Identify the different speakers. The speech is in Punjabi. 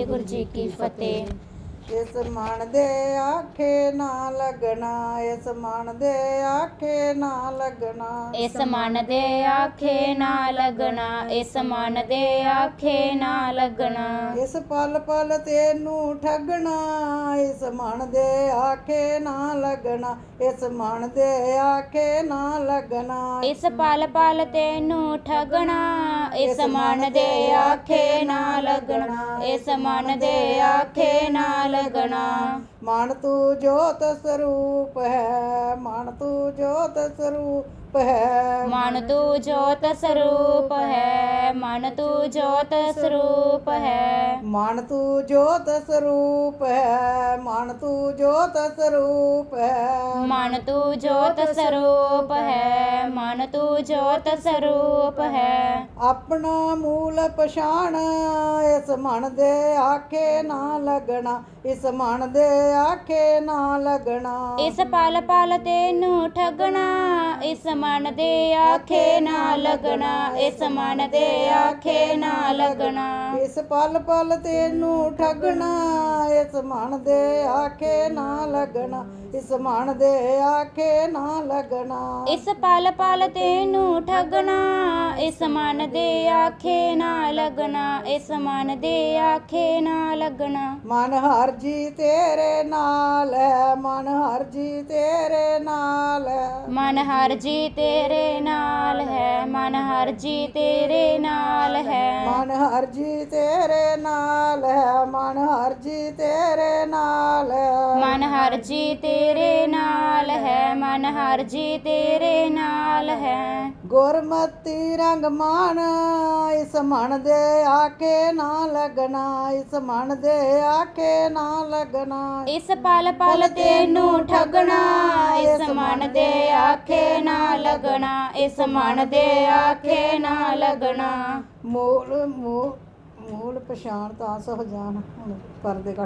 Speaker 1: ਵਾਹਿਗੁਰੂ ਜੀ ਕੀ ਫਤਿਹ।
Speaker 2: ਇਸ ਮਨ ਦੇ ਆਖੇ ਨਾ ਲੱਗਣਾ ਇਸ ਮਨ ਦੇ ਆਖੇ ਨਾ ਲੱਗਣਾ।
Speaker 1: ਇਸ ਮਨ ਦੇ ਆਖੇ ਨਾ ਲੱਗਣਾ ਇਸ ਮਨ ਦੇ ਆਖੇ ਨਾ ਲੱਗਣਾ।
Speaker 2: ਇਸ ਪਲ ਪਲ ਤੈਨੂੰ ਠੱਗਣਾ ਇਸ ਮਨ ਦੇ ਆਖੇ ਨਾ ਲੱਗਣਾ ਇਸ ਮਨ ਦੇ ਆਖੇ ਨਾ ਲੱਗਣਾ।
Speaker 1: ਇਸ ਪਲ ਪਲ ਤੈਨੂੰ ਠਗਣਾ ਇਸ ਮਨ ਦੇ ਆਖੇ ਨਾ ਲੱਗਣਾ ਇਸ ਮਨ ਦੇ ਆਖੇ ਨਾ ਗਣਾ।
Speaker 2: ਮਨ ਤੂੰ ਜੋਤ ਸਰੂਪ ਹੈ ਮਨ ਤੂੰ ਜੋਤ ਸਰੂਪ ਹੈ
Speaker 1: ਮਨ ਤੂੰ ਜੋਤ ਸਰੂਪ ਹੈ ਮਨ ਤੂੰ ਜੋਤ ਸਰੂਪ ਹੈ।
Speaker 2: ਮਨ ਤੂੰ ਜੋਤ ਸਰੂਪ ਹੈ ਮਨ ਤੂੰ ਜੋਤ ਸਰੂਪ ਹੈ।
Speaker 1: ਮਨ ਤੂੰ ਜੋਤ ਸਰੂਪ ਹੈ ਮਨ ਤੂੰ ਜੋਤ ਸਰੂਪ ਹੈ।
Speaker 2: ਆਪਣਾ ਮੂਲ ਪਛਾਣ ਇਸ ਮਨ ਦੇ ਆਖੇ ਨਾ ਲੱਗਣਾ। ਇਸ ਮਨ ਦੇ ਆਖੇ ਨਾ ਲੱਗਣਾ।
Speaker 1: ਇਸ ਪਲ ਪਲ ਤੈਨੂੰ ਠਗਣਾ ਇਸ ਮਨ ਦੇ ਆਖੇ ਨਾ ਲੱਗਣਾ ਇਸ ਮਨ ਦੇ ਆਖੇ ਨਾ ਲੱਗਣਾ।
Speaker 2: ਇਸ ਪਲ ਪਲ ਤੈਨੂੰ ਠੱਗਣਾ ਇਸ ਮਨ ਦੇ ਆਖੇ ਨਾ ਲੱਗਣਾ ਇਸ ਮਨ ਦੇ ਆਖੇ ਨਾ ਲੱਗਣਾ।
Speaker 1: ਇਸ ਪਲ ਪਲ ਤੈਨੂੰ ਠਗਣਾ ਇਸ ਮਨ ਦੇ ਆਖੇ ਨਾ ਲੱਗਣਾ ਇਸ ਮਨ ਦੇ ਆਖੇ ਨਾ ਲੱਗਣਾ।
Speaker 2: ਮਨ ਹਰ ਜੀ ਤੇਰੇ ਨਾਲ ਹੈ ਮਨ ਹਰ ਜੀ ਤੇਰੇ ਨਾਲ ਹੈ
Speaker 1: ਮਨ ਹਰ ਜੀ ਤੇਰੇ ਨਾਲ ਹੈ ਮਨ ਹਰ ਜੀ ਤੇਰੇ ਨਾਲ ਹੈ।
Speaker 2: ਮਨ ਹਰ ਜੀ ਤੇਰੇ ਨਾਲ ਹੈ ਮਨ ਹਰ ਜੀ ਤੇਰੇ ਨਾਲ ਹੈ।
Speaker 1: ਮਨ ਹਰ ਜੀ ਤੇਰੇ ਨਾਲ ਹੈ ਮਨ ਹਰ ਜੀ ਤੇਰੇ ਨਾਲ ਹੈ।
Speaker 2: ਗੁਰਮਤੀ ਰੰਗ ਮਾਨ ਇਸ ਮਨ ਦੇ ਆਕੇ ਨਾ ਲੱਗਣਾ ਇਸ ਮਨ ਦੇ ਆਕੇ ਨਾ ਲੱਗਣਾ।
Speaker 1: ਇਸ ਪਲ ਪਲ ਤੈਨੂੰ ਠਗਣਾ ਇਸ ਮਨ ਦੇ ਆਖੇ ਨਾ ਲੱਗਣਾ ਇਸ ਮਨ ਦੇ ਆਖੇ ਨਾ ਲੱਗਣਾ।
Speaker 2: ਮੂਲ ਮੂਲ ਮੂਲ ਪਛਾਣ ਤਾਂ ਸੋ ਜਾਣ ਹੁਣ ਪਰਦੇ